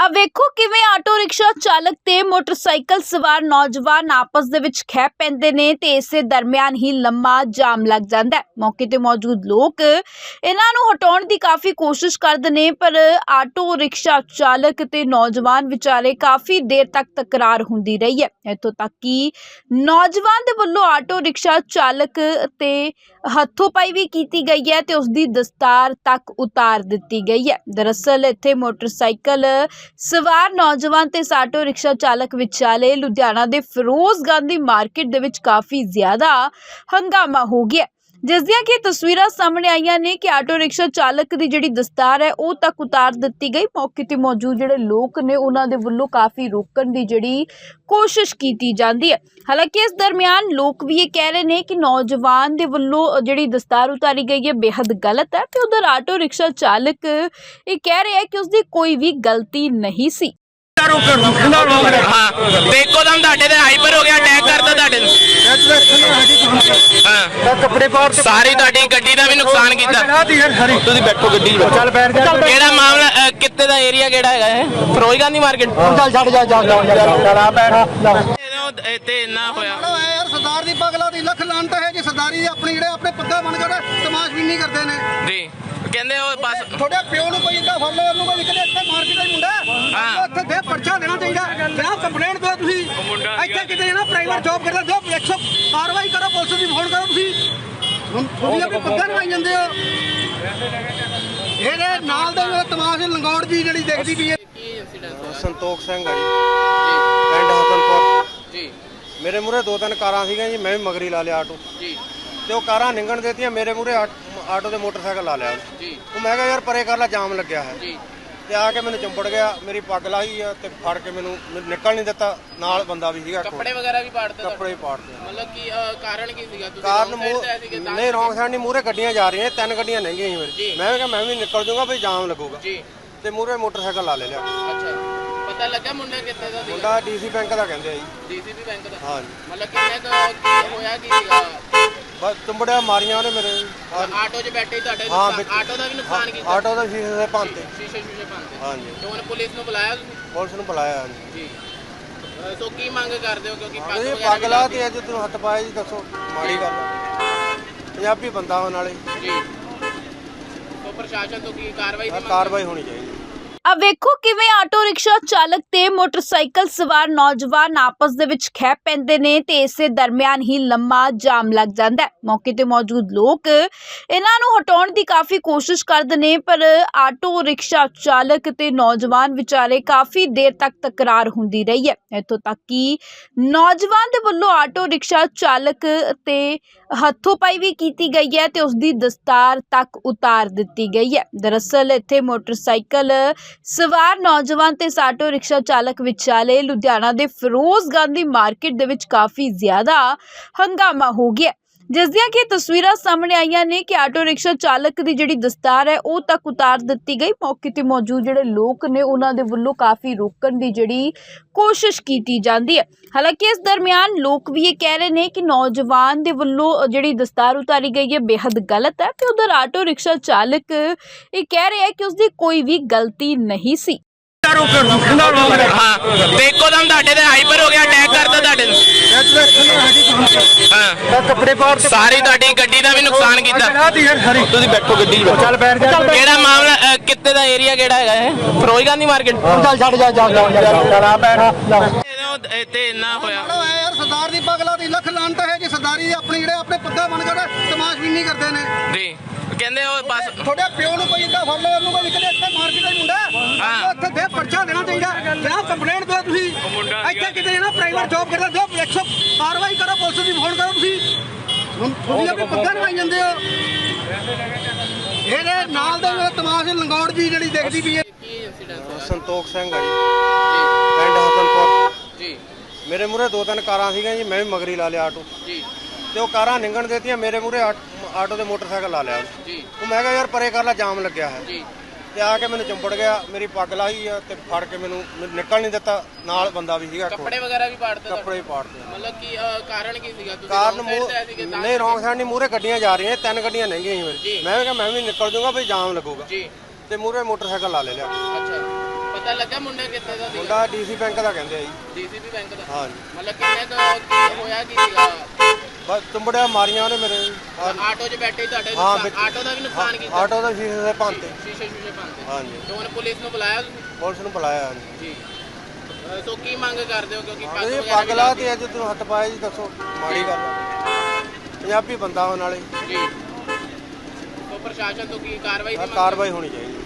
ਆ ਵੇਖੋ ਕਿਵੇਂ ਆਟੋ ਰਿਕਸ਼ਾ ਚਾਲਕ ਤੇ ਮੋਟਰਸਾਈਕਲ ਸਵਾਰ ਨੌਜਵਾਨ ਆਪਸ ਦੇ ਵਿੱਚ ਖਹਿ ਪੈਂਦੇ ਨੇ ਤੇ ਇਸੇ ਦਰਮਿਆਨ ਹੀ ਲੰਮਾ ਜਾਮ ਲੱਗ ਜਾਂਦਾ ਹੈ। ਮੌਕੇ ਤੇ ਮੌਜੂਦ ਲੋਕ ਇਹਨਾਂ ਨੂੰ ਹਟਾਉਣ ਦੀ ਕਾਫੀ ਕੋਸ਼ਿਸ਼ ਕਰਦੇ ਨੇ, ਪਰ ਆਟੋ ਰਿਕਸ਼ਾ ਚਾਲਕ ਤੇ ਨੌਜਵਾਨ ਵਿਚਾਲੇ ਕਾਫੀ ਦੇਰ ਤੱਕ ਤਕਰਾਰ ਹੁੰਦੀ ਰਹੀ ਹੈ। ਇੱਥੋਂ ਤੱਕ ਕਿ ਨੌਜਵਾਨ ਦੇ ਵੱਲੋਂ ਆਟੋ ਰਿਕਸ਼ਾ ਚਾਲਕ ਤੇ ਹੱਥੋਂ-ਪਾਈ ਵੀ ਕੀਤੀ ਗਈ ਹੈ ਤੇ ਉਸ ਦੀ ਦਸਤਾਰ ਤੱਕ ਉਤਾਰ ਦਿੱਤੀ ਗਈ ਹੈ। ਦਰਅਸਲ ਇੱਥੇ ਮੋਟਰਸਾਈਕਲ ਸਵਾਰ ਨੌਜਵਾਨ ਤੇ ਆਟੋ ਰਿਕਸ਼ਾ ਚਾਲਕ ਵਿਚਾਲੇ ਲੁਧਿਆਣਾ ਦੇ ਫਿਰੋਜ਼ ਗਾਂਧੀ ਮਾਰਕੀਟ ਦੇ ਵਿੱਚ ਕਾਫੀ ਜ਼ਿਆਦਾ ਹੰਗਾਮਾ ਹੋ ਗਿਆ ਜਿਸ ਦੀਆਂ ਕਿ ਤਸਵੀਰਾਂ ਸਾਹਮਣੇ ਆਈਆਂ ਨੇ ਕਿ ਆਟੋ ਰਿਕਸ਼ਾ ਚਾਲਕ ਦੀ ਜਿਹੜੀ ਦਸਤਾਰ ਹੈ, ਉਹ ਤੱਕ ਉਤਾਰ ਦਿੱਤੀ ਗਈ। ਮੌਕੇ ਤੇ ਮੌਜੂਦ ਜਿਹੜੇ ਲੋਕ ਨੇ, ਉਹਨਾਂ ਦੇ ਵੱਲੋਂ ਕਾਫੀ ਰੋਕਣ ਦੀ ਜਿਹੜੀ ਕੋਸ਼ਿਸ਼ ਕੀਤੀ ਜਾਂਦੀ ਹੈ। ਹਾਲਾਂਕਿ ਇਸ ਦਰਮਿਆਨ ਲੋਕ ਵੀ ਇਹ ਕਹਿ ਰਹੇ ਨੇ ਕਿ ਨੌਜਵਾਨ ਦੇ ਵੱਲੋਂ ਜਿਹੜੀ ਦਸਤਾਰ ਉਤਾਰੀ ਗਈ ਹੈ ਬੇहद ਗਲਤ ਹੈ ਤੇ ਉਧਰ ਆਟੋ ਰਿਕਸ਼ਾ ਚਾਲਕ ਇਹ ਕਹਿ ਰਿਹਾ ਹੈ ਕਿ ਉਸਦੀ ਕੋਈ ਵੀ ਗਲਤੀ ਨਹੀਂ ਸੀ। ਹਾਂ ਤੇ ਇੱਕੋ ਦਮ ਤੁਹਾਡੇ ਤੇ ਹਾਈਪਰ ਹੋ ਗਿਆ ਅਟੈਕ ਕਰਤਾ ਤੁਹਾਡੇ ਨੂੰ ਹਾਂ ਕੱਪੜੇ ਪਾੜ ਤੇ ਸਾਰੀ ਤੁਹਾਡੀ ਗੱਡੀ ਦਾ ਵੀ ਨੁਕਸਾਨ ਕੀਤਾ। ਸਾਰੀ ਤੁਸੀਂ ਬੈਠੋ ਗੱਡੀ ਚੱਲ ਬੈਠ ਜਾ। ਕਿਹੜਾ ਮਾਮਲਾ ਅ, ਕਿੱਥੇ ਦਾ ਏਰੀਆ ਕਿਹੜਾ ਹੈਗਾ ਇਹ? ਫਿਰੋਜ਼ ਗਾਂਧੀ ਮਾਰਕੀਟ ਚੱਲ ਛੱਡ ਜਾ ਜਾ ਚੱਲ ਆ ਬੈਠ। ਇੱਥੇ ਇੰਨਾ ਹੋਇਆ। ਯਾਰ ਸਰਦਾਰ ਦੀ ਪਗਲਾ ਦੀ ਲੱਖ ਲਾਂਟ ਹੈ ਸਰਦਾਰੀ ਆਪਣੀ ਜਿਹੜੇ ਆਪਣੇ ਪੱਗਾ ਬਣ ਕੇ ਤਮਾਸ਼ਬੀਨੀ ਕਰਦੇ ਨੇ। ਜੀ। ਕਹਿੰਦੇ ਉਹ ਬਸ ਤੁਹਾਡੇ ਪਿਓ ਨੂੰ ਕੋਈ ਇੰਦਾ ਫੜ ਲਿਆ ਉਹਨੂੰ ਕੋਈ ਕਿਤੇ ਇੱਥੇ ਮਾਰ ਕੇ ਕੋਈ ਮੁੰਡਾ। ਹਾਂ। ਉੱਥੇ ਦੇ ਪਰਚਾ ਦੇਣਾ ਚਾਹੀਦਾ। ਜਾਂ ਕੰਪਲੇਂਟ ਦਿਓ ਤੁਸੀਂ। ਇੱਥੇ ਕਿਤੇ ਨਾ ਪ੍ਰਾਈਵੇਟ ਜੌਬ ਕਰਦਾ। ਦਿਓ 100 ਕਾਰਵਾਈ ਕਰੋ ਪੁਲਿਸ ਦੀ ਫੋਨ ਕਰੋ ਤੁਸੀਂ। ਹੁਣ ਤੁਸੀਂ ਆਪਣੀ ਪੱਗਾਂ ਲਵਾਈ ਜਾਂਦੇ ਹੋ। ਇਹਦੇ ਨਾਲ ਦੇ ਤਮਾਸ਼ ਲੰਗੌੜ ਜੀ ਜਿਹੜੀ ਦੇਖਦੀ ਪਈ ਹੈ। ਸੰਤੋਖ ਸਿੰਘ ਆ ਜੀ। ਪਿੰਡ ਹਸਨਪੁਰ। ਜੀ। ਮੇਰੇ ਮੂਰੇ ਦੋ ਤਿੰਨ ਕਾਰਾਂ ਸੀਗੀਆਂ ਜੀ ਮੈਂ ਵੀ ਮਗਰੀ ਲਾ ਲਿਆ ਆਟੋ। ਜੀ। ਤੇ ਉਹ ਕਾਰਾਂ ਨਿੰਗਣ ਦੇਤੀਆਂ ਮੇਰੇ ਮੂਰੇ ਆਟੋ ਦੇ ਮੋਟਰਸਾਈਕਲ ਲਾ ਲਿਆ। ਜੀ। ਉਹ ਮੈਂ ਕਿਹਾ ਯਾਰ ਪਰੇ ਕਰ ਲੈ ਜਾਮ ਲੱਗਿਆ ਹੈ। ਜੀ। ਤੇ ਆ ਕੇ ਮੈਨੂੰ ਚੰਬੜ ਗਿਆ ਮੇਰੀ ਪੱਗ ਲਾਈ ਆ ਤੇ ਫੜ ਕੇ ਮੈਨੂੰ ਨਿਕਲ ਨਹੀਂ ਦਿੱਤਾ। ਨਾਲ ਬੰਦਾ ਵੀ ਸੀਗਾ। ਕੱਪੜੇ ਵਗੈਰਾ ਵੀ ਪਾੜਦੇ ਕੱਪੜੇ ਪਾੜਦੇ ਮਤਲਬ ਕੀ ਕਾਰਨ ਕੀ ਸੀਗਾ? ਤੁਸੀਂ ਕਾਰਨ ਨਹੀਂ ਰੌਂਗ ਸਾਈਡ ਨਹੀਂ ਮੂਰੇ ਗੱਡੀਆਂ ਜਾ ਰਹੀਆਂ ਤਿੰਨ ਗੱਡੀਆਂ ਲੰਘੀਆਂ ਸੀ। ਮੇਰੇ। ਮੈਂ ਕਿਹਾ ਮੈਂ ਵੀ ਨਿਕਲ ਜਾਊਂਗਾ ਵੀ ਜਾਮ ਲੱਗੂਗਾ। ਜੀ। ਤੇ ਮੂਰੇ ਮੋਟਰਸਾਈਕਲ ਲਾ ਲੈ ਲਿਆ। ਅੱਛਾ। ਪਤਾ ਲੱਗਾ ਮੁੰਡਾ ਕਿੱਥੇ ਦਾ ਸੀਗਾ? ਮੁੰਡਾ ਡੀਸੀ ਬੈਂਕ ਦਾ ਕਹਿੰਦੇ ਆ ਜੀ। ਡੀਸੀਪੀ ਬੈਂਕ ਦਾ? ਹਾਂ ਜੀ ਮਤਲਬ ਕਿੰਨੇ ਕੁ ਕੀ ਹੋਇਆ ਕੀ ਬਸ ਚੰਬੜਿਆ ਮਾਰੀਆਂ ਉਹਨੇ ਮੇਰੇ। ਆਟੋ 'ਚ ਬੈਠੇ ਹੀ ਤੁਹਾਡੇ ਹਾਂ, ਵਿੱਚ- ਆਟੋ ਦਾ ਵੀ ਨੁਕਸਾਨ ਕੀਤਾ? ਆਟੋ ਦਾ ਸ਼ੀਸ਼ੇ ਦੇ ਭੰਤੇ ਸ਼ੀਸ਼ੇ ਸ਼ੂਸ਼ੇ ਭੰਨਦੇ ਹਾਂਜੀ। ਤੇ ਹੁਣ ਪੁਲਿਸ ਨੂੰ ਬੁਲਾਇਆ ਤੁਸੀਂ? ਪੁਲਿਸ ਨੂੰ ਬੁਲਾਇਆ ਹਾਂਜੀ। ਜੀ। ਅ, ਸੋ ਕੀ ਮੰਗ ਕਰਦੇ ਹੋ? ਕਿਉਂਕਿ ਪੱਗ ਇਹ ਵਗੈਰਾ ਪੱਗ ਵੀ ਲਾ ਲੱਗਦੀ ਤੇ ਅੱਜ ਤੂੰ ਹੱਥ ਪਾਇਆ ਜੀ ਦੱਸੋ ਮਾੜੀ ਗੱਲ ਆ। ਪੰਜਾਬੀ ਬੰਦਾ ਹੋਣ ਵਾਲੇ। ਜੀ। ਸੋ ਪ੍ਰਸ਼ਾਸਨ ਤੋਂ ਕੀ ਕਾਰਵਾਈ ਦੀ ਆਹ ਮੰਗ ਕਾਰਵਾਈ ਹੋਣੀ ਚਾਹੀਦੀ। ਆ ਵੇਖੋ ਕਿਵੇਂ ਆਟੋ ਰਿਕਸ਼ਾ ਚਾਲਕ ਤੇ ਮੋਟਰਸਾਈਕਲ ਸਵਾਰ ਨੌਜਵਾਨ ਆਪਸ ਦੇ ਵਿੱਚ ਖਹਿ ਪੈਂਦੇ ਨੇ ਤੇ ਇਸੇ ਦਰਮਿਆਨ ਹੀ ਲੰਮਾ ਜਾਮ ਲੱਗ ਜਾਂਦਾ ਹੈ। ਮੌਕੇ ਤੇ ਮੌਜੂਦ ਲੋਕ ਇਹਨਾਂ ਨੂੰ ਹਟਾਉਣ ਦੀ ਕਾਫੀ ਕੋਸ਼ਿਸ਼ ਕਰਦੇ ਨੇ, ਪਰ ਆਟੋ ਰਿਕਸ਼ਾ ਚਾਲਕ ਤੇ ਨੌਜਵਾਨ ਵਿਚਾਲੇ ਕਾਫੀ ਦੇਰ ਤੱਕ ਤਕਰਾਰ ਹੁੰਦੀ ਰਹੀ ਹੈ। ਇੱਥੋਂ ਤੱਕ ਕਿ ਨੌਜਵਾਨ ਦੇ ਵੱਲੋਂ ਆਟੋ ਰਿਕਸ਼ਾ ਚਾਲਕ ਤੇ ਹੱਥੋਂ-ਪਾਈ ਵੀ ਕੀਤੀ ਗਈ ਹੈ ਤੇ ਉਸ ਦੀ ਦਸਤਾਰ ਤੱਕ ਉਤਾਰ ਦਿੱਤੀ ਗਈ ਹੈ। ਦਰਅਸਲ ਇੱਥੇ ਮੋਟਰਸਾਈਕਲ ਸਵਾਰ ਨੌਜਵਾਨ ਤੇ ਆਟੋ ਰਿਕਸ਼ਾ ਚਾਲਕ ਵਿਚਾਲੇ ਲੁਧਿਆਣਾ ਦੇ ਫਿਰੋਜ਼ ਗਾਂਧੀ ਮਾਰਕੀਟ ਦੇ ਵਿੱਚ ਕਾਫੀ ਜ਼ਿਆਦਾ ਹੰਗਾਮਾ ਹੋ ਗਿਆ। ਜਿਸ ਦੀਆਂ ਕਿ ਤਸਵੀਰਾਂ ਸਾਹਮਣੇ ਆਈਆਂ ਨੇ ਕਿ ਆਟੋ ਰਿਕਸ਼ਾ ਚਾਲਕ ਦੀ ਜਿਹੜੀ ਦਸਤਾਰ ਹੈ, ਉਹ ਤੱਕ ਉਤਾਰ ਦਿੱਤੀ ਗਈ। ਮੌਕੇ ਤੇ ਮੌਜੂਦ ਜਿਹੜੇ ਲੋਕ ਨੇ, ਉਹਨਾਂ ਦੇ ਵੱਲੋਂ ਕਾਫੀ ਰੋਕਣ ਦੀ ਜਿਹੜੀ ਕੋਸ਼ਿਸ਼ ਕੀਤੀ ਜਾਂਦੀ ਹੈ। ਹਾਲਾਂਕਿ ਇਸ ਦਰਮਿਆਨ ਲੋਕ ਵੀ ਇਹ ਕਹਿ ਰਹੇ ਨੇ ਕਿ ਨੌਜਵਾਨ ਦੇ ਵੱਲੋਂ ਜਿਹੜੀ ਦਸਤਾਰ ਉਤਾਰੀ ਗਈ ਹੈ ਬੇहद ਗਲਤ ਹੈ ਤੇ ਉਧਰ ਆਟੋ ਰਿਕਸ਼ਾ ਚਾਲਕ ਇਹ ਕਹਿ ਰਿਹਾ ਹੈ ਕਿ ਉਸਦੀ ਕੋਈ ਵੀ ਗਲਤੀ ਨਹੀਂ ਸੀ। ਹਾਂ ਤੇ ਇੱਕੋ ਦਮ ਤੁਹਾਡੇ ਤੇ ਹਾਈਪਰ ਹੋ ਗਿਆ ਅਟੈਕ ਕਰਤਾ ਤੁਹਾਡੇ ਨੂੰ ਹਾਂ ਕੱਪੜੇ ਪਾੜ ਤੇ ਸਾਰੀ ਤੁਹਾਡੀ ਗੱਡੀ ਦਾ ਵੀ ਨੁਕਸਾਨ ਕੀਤਾ ਤੁਸੀਂ ਬੈਠੋ ਗੱਡੀ ਚੱਲ ਬੈਠ ਜਾ ਕਿਹੜਾ ਮਾਮਲਾ ਅ, ਕਿੱਥੇ ਦਾ ਏਰੀਆ ਕਿਹੜਾ ਹੈਗਾ ਇਹ ਫਿਰੋਜ਼ ਗਾਂਧੀ ਮਾਰਕੀਟ ਚੱਲ ਛੱਡ ਜਾ ਜਾ ਚੱਲ ਆ ਬੈਠ ਇੱਥੇ ਇੰਨਾ ਹੋਇਆ। ਲੋ ਐ ਯਾਰ ਸਰਦਾਰ ਦੀ ਪਗਲਾ ਦੀ ਲੱਖ ਲਾਂਟ ਹੈ ਕਿ ਸਰਦਾਰੀ ਆਪਣੀ ਜਿਹੜੇ ਆਪਣੇ ਪੱਗਾ ਬਣ ਕੇ ਤਮਾਸ਼ਬੀਨੀ ਕਰਦੇ ਨੇ। ਜੀ। ਕਹਿੰਦੇ ਉਹ ਬਸ ਤੁਹਾਡੇ ਪਿਓ ਨੂੰ ਕੋਈ ਇੰਦਾ ਫੜ ਲਿਆ ਉਹਨੂੰ ਕੋਈ ਕਿਤੇ ਇੱਥੇ ਮਾਰ ਕੇ ਕੋਈ ਮੁੰਡਾ ਹਾਂ। ਉੱਥੇ ਦੇ ਪਰਚਾ ਦੇਣਾ ਚਾਹੀਦਾ ਜਾਂ ਕੰਪਲੇਂਟ ਦਿਓ ਤੁਸੀਂ। ਇੱਥੇ ਕਿਤੇ ਨਾ ਪ੍ਰਾਈਵੇਟ ਜੌਬ ਕਰਦਾ ਦਿਓ 100 ਕਾਰਵਾਈ ਕਰੋ ਪੁਲਿਸ ਦੀ ਫੋਨ ਕਰੋ ਤੁਸੀਂ। ਹੁਣ ਤੁਸੀਂ ਆਪਣੀ ਪੱਗਾਂ ਲਵਾਈ ਜਾਂਦੇ ਹੋ। ਇਹਦੇ ਨਾਲ ਦੇ ਜਿਹੜੇ ਤਮਾਸ਼ ਲੰਗੌੜ ਜੀ ਜਿਹੜੀ ਦੇਖਦੀ ਪਈ ਹੈ। ਸੰਤੋਖ ਸਿੰਘ ਆ ਜੀ। ਪਿੰਡ ਹਸਨਪੁਰ। ਜੀ। ਮੇਰੇ ਮੂਰੇ ਦੋ ਤਿੰਨ ਕਾਰਾਂ ਸੀਗੀਆਂ ਜੀ ਮੈਂ ਵੀ ਮਗਰੀ ਲਾ ਲਿਆ ਆਟੋ। ਜੀ। ਤੇ ਉਹ ਕਾਰਾਂ ਨਿੰਗਣ ਦੇਤੀਆਂ ਮੇਰੇ ਮੂਰੇ ਆਟੋ ਦੇ ਮੋਟਰਸਾਈਕਲ ਲਾ ਲਿਆ ਉਹਨੇ। ਜੀ। ਉਹ ਮੈਂ ਕਿਹਾ ਯਾਰ ਪਰੇ ਕਰ ਲੈ ਜਾਮ ਲੱਗਿਆ ਹੈ। ਜੀ। ਤੇ ਆ ਕੇ ਮੈਨੂੰ ਚੰਬੜ ਗਿਆ ਮੇਰੀ ਪੱਗ ਲਾਈ ਆ ਤੇ ਫੜ ਕੇ ਮੈਨੂੰ ਮੈਨੂੰ ਨਿਕਲ ਨਹੀਂ ਦਿੱਤਾ। ਨਾਲ ਬੰਦਾ ਵੀ ਸੀਗਾ ਕੋਲ। ਕੱਪੜੇ ਵਗੈਰਾ ਵੀ ਪਾੜਦੇ ਤੁਹਾਡੇ? ਕੱਪੜੇ ਪਾੜਦੇ ਮਤਲਬ ਕੀ ਕਾਰਨ ਕੀ ਸੀਗਾ? ਤੁਸੀਂ ਕਾਰਨ wrong side ਮੂੰਹ ਤੇ ਆਏ ਸੀਗੇ ਤਾਂ ਨਹੀਂ ਰੌਂਗ ਸਾਈਡ ਨਹੀਂ ਮੂਰੇ ਗੱਡੀਆਂ ਜਾ ਰਹੀਆਂ ਤਿੰਨ ਗੱਡੀਆਂ ਲੰਘੀਆਂ ਸੀ ਮੇਰੇ। ਜੀ। ਮੈਂ ਕਿਹਾ ਮੈਂ ਵੀ ਨਿਕਲ ਜਾਊਂਗਾ ਵੀ ਜਾਮ ਲੱਗੂਗਾ। ਜੀ। ਤੇ ਮੂਰੇ ਮੋਟਰਸਾਈਕਲ ਲਾ ਲੈ ਲਿਆ। ਅੱਛਾ। ਪਤਾ ਲੱਗਾ ਮੁੰਡਾ ਕਿੱਥੇ ਦਾ ਸੀਗਾ? ਮੁੰਡਾ ਡੀਸੀ ਬੈਂਕ ਦਾ ਕਹਿੰਦੇ ਆ ਜੀ। ਡੀਸੀਪੀ ਬੈਂਕ ਦਾ? ਹਾਂ ਜੀ ਮਤਲਬ ਕਿੰਨੇ ਕੀ ਹੋਇਆ ਕੀ ਸੀਗਾ? ਬਸ ਚੰਬੜਿਆ ਮਾਰੀਆਂ ਉਹਨੇ ਮੇਰੇ। ਹਾਂ ਜੀ। ਆਟੋ 'ਚ ਬੈਠੇ ਤੁਹਾਡੇ ਹਾਂ, ਨੁਕਸਾਨ- ਵਿੱਚ- ਆਟੋ ਦਾ ਵੀ ਨੁਕਸਾਨ ਕੀਤਾ? ਆਟੋ ਦਾ ਸ਼ੀਸ਼ੇ ਦੇ ਭੰਤੇ ਸ਼ੀਸ਼ੇ ਸ਼ੀਸ਼ੇ ਪੰਦੇ ਹਾਂ ਜੀ ਤੇ ਹੁਣ ਪੁਲਿਸ ਨੂੰ ਬੁਲਾਇਆ ਤੁਸੀਂ? ਪੁਲਿਸ ਨੂੰ ਬੁਲਾਇਆ ਜੀ ਜੀ। ਅਹ ਸੋ ਕੀ ਮੰਗ ਕਰਦੇ ਹੋ? ਕਿਉਂਕਿ ਪੱਗ ਇਹ ਵਗੈਰਾ ਪੱਗ ਵੀ ਲਾ ਲੱਗੀ। ਤੇ ਅੱਜ ਤੂੰ ਹੱਥ ਪਾਇਆ ਜੀ ਦੱਸੋ ਮਾੜੀ ਗੱਲ ਆ। ਪੰਜਾਬੀ ਬੰਦਾ ਉਹ ਨਾਲੇ। ਜੀ। ਸੋ ਪ੍ਰਸ਼ਾਸਨ ਤੋਂ ਕੀ ਕਾਰਵਾਈ ਦੀ ਮੰਗ ਕਾਰਵਾਈ ਹੋਣੀ ਚਾਹੀਦੀ।